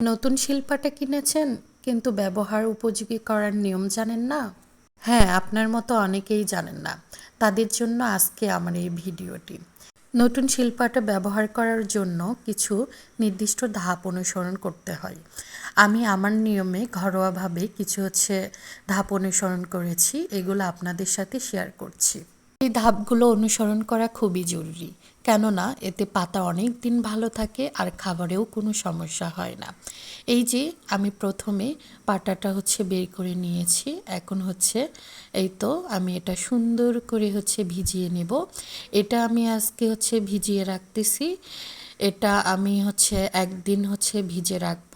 নতুন শিল্পাটা কিনেছেন, কিন্তু ব্যবহার উপযোগী করার নিয়ম জানেন না? হ্যাঁ আপনার মতো অনেকেই জানেন না। তাদের জন্য আজকে আমার এই ভিডিওটি। নতুন শিল্পাটা ব্যবহার করার জন্য কিছু নির্দিষ্ট ধাপ অনুসরণ করতে হয়। আমি আমার নিয়মে ঘরোয়াভাবে কিছু হচ্ছে ধাপ অনুসরণ করেছি, এগুলো আপনাদের সাথে শেয়ার করছি। এই ধাপগুলো অনুসরণ করা খুবই জরুরি। কেননা, এতে পাতা অনেক দিন ভালো থাকে আর খাবারেও কোনো সমস্যা হয় না। এই যে, আমি প্রথমে পাটাটা হচ্ছে বের করে নিয়েছি। এখন হচ্ছে এই তো, আমি এটা সুন্দর করে হচ্ছে ভিজিয়ে নেব। এটা আমি আজকে হচ্ছে ভিজিয়ে রাখতেছি। এটা আমি হচ্ছে একদিন হচ্ছে ভিজে রাখব।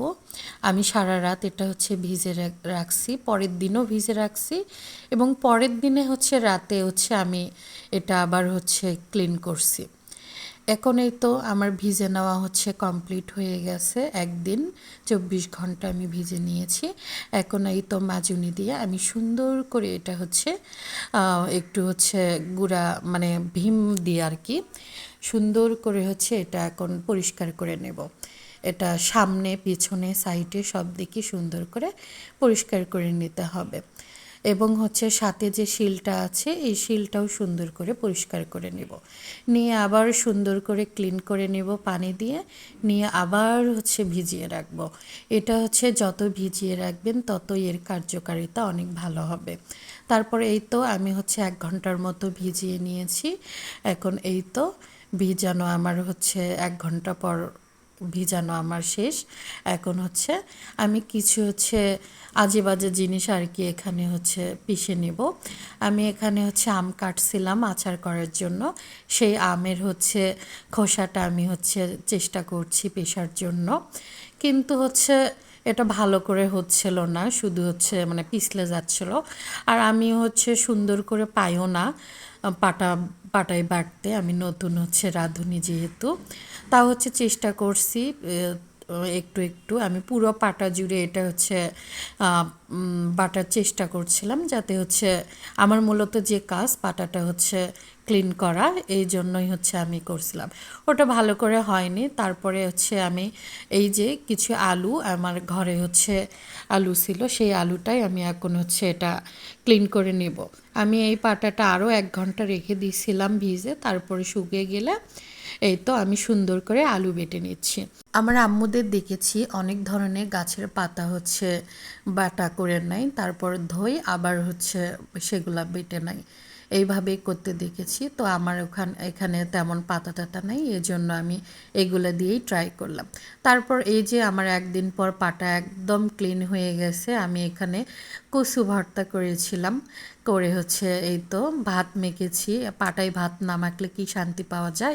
আমি সারা রাত এটা হচ্ছে ভিজে রাখছি, পরের দিনও ভিজে রাখছি এবং পরের দিনে হচ্ছে রাতে হচ্ছে আমি এটা আবার হচ্ছে ক্লিন করছি। এখন এই তো আমার ভিজে নেওয়া হচ্ছে কমপ্লিট হয়ে গেছে। একদিন চব্বিশ ঘণ্টা আমি ভিজে নিয়েছি। এখন এই তো মাজুনি দিয়ে আমি সুন্দর করে এটা হচ্ছে একটু হচ্ছে গুঁড়া মানে ভীম দিয়ে আর কি, সুন্দর করে হচ্ছে এটা এখন পরিষ্কার করে নেব। এটা সামনে, পিছনে সাইডে সব দিকে সুন্দর করে পরিষ্কার করে নিতে হবে। এবং হচ্ছে সাথে যে শিলটা আছে, এই শিলটাও সুন্দর করে পরিষ্কার করে নেব। নিয়ে আবার সুন্দর করে ক্লিন করে নেব পানি দিয়ে। নিয়ে আবার হচ্ছে ভিজিয়ে রাখব। এটা হচ্ছে যত ভিজিয়ে রাখবেন ততই এর কার্যকারিতা অনেক ভালো হবে। তারপরে এই তো আমি হচ্ছে এক ঘণ্টার মতো ভিজিয়ে নিয়েছি। এখন এই তো ভিজানো আমার হচ্ছে এক ঘণ্টা পর ভিজানো আমার শেষ। এখন হচ্ছে আমি কিছু হচ্ছে আজে বাজে জিনিস আর কি এখানে হচ্ছে পিষে নেব। আমি এখানে হচ্ছে আম কাটছিলাম আচার করার জন্য। সেই আমের হচ্ছে খোসাটা আমি হচ্ছে চেষ্টা করছি পেশার জন্য। কিন্তু হচ্ছে এটা ভালো করে হচ্ছিল না, শুধু হচ্ছে মানে পিছলে যাচ্ছিল। আর আমি হচ্ছে সুন্দর করে পাইও না পাটা, পাটায় বাটতে। আমি নতুন হচ্ছে রাঁধুনি যেহেতু। তা হচ্ছে চেষ্টা করছি একটু একটু। আমি পুরো পাটা জুড়ে এটা হচ্ছে বাটার চেষ্টা করছিলাম যাতে হচ্ছে আমার মূলত যে কাজ পাটাটা হচ্ছে ক্লিন করা, এই জন্যই হচ্ছে আমি করছিলাম। ওটা ভালো করে হয়নি। তারপরে হচ্ছে আমি এই যে কিছু আলু, আমার ঘরে হচ্ছে আলু ছিল, সেই আলুটাই আমি এখন হচ্ছে এটা ক্লিন করে নেব। আমি এই পাটাটা আরও এক ঘণ্টা রেখে দিয়েছিলাম ভিজে, তারপরে শুকিয়ে গেলে এই তো আমি সুন্দর করে আলু বেটে নিচ্ছি। আমার আম্মুদের দেখেছি অনেক ধরনের গাছের পাতা হচ্ছে বাটা করে নেয়, তারপর ধই আবার হচ্ছে সেগুলা বেটে নেয়। এইভাবেই করতে দেখেছি, তো আমার ওখান, এখানে তেমন পাতা টাতা নেই এই জন্য আমি এগুলো দিয়েই ট্রাই করলাম। তারপর এই যে আমার একদিন পর পাটা একদম ক্লিন হয়ে গেছে, আমি এখানে কচু ভর্তা করেছিলাম, করে হচ্ছে এই তো ভাত মেখেছি, পাটায় ভাত না মাখলে কি শান্তি পাওয়া যায়?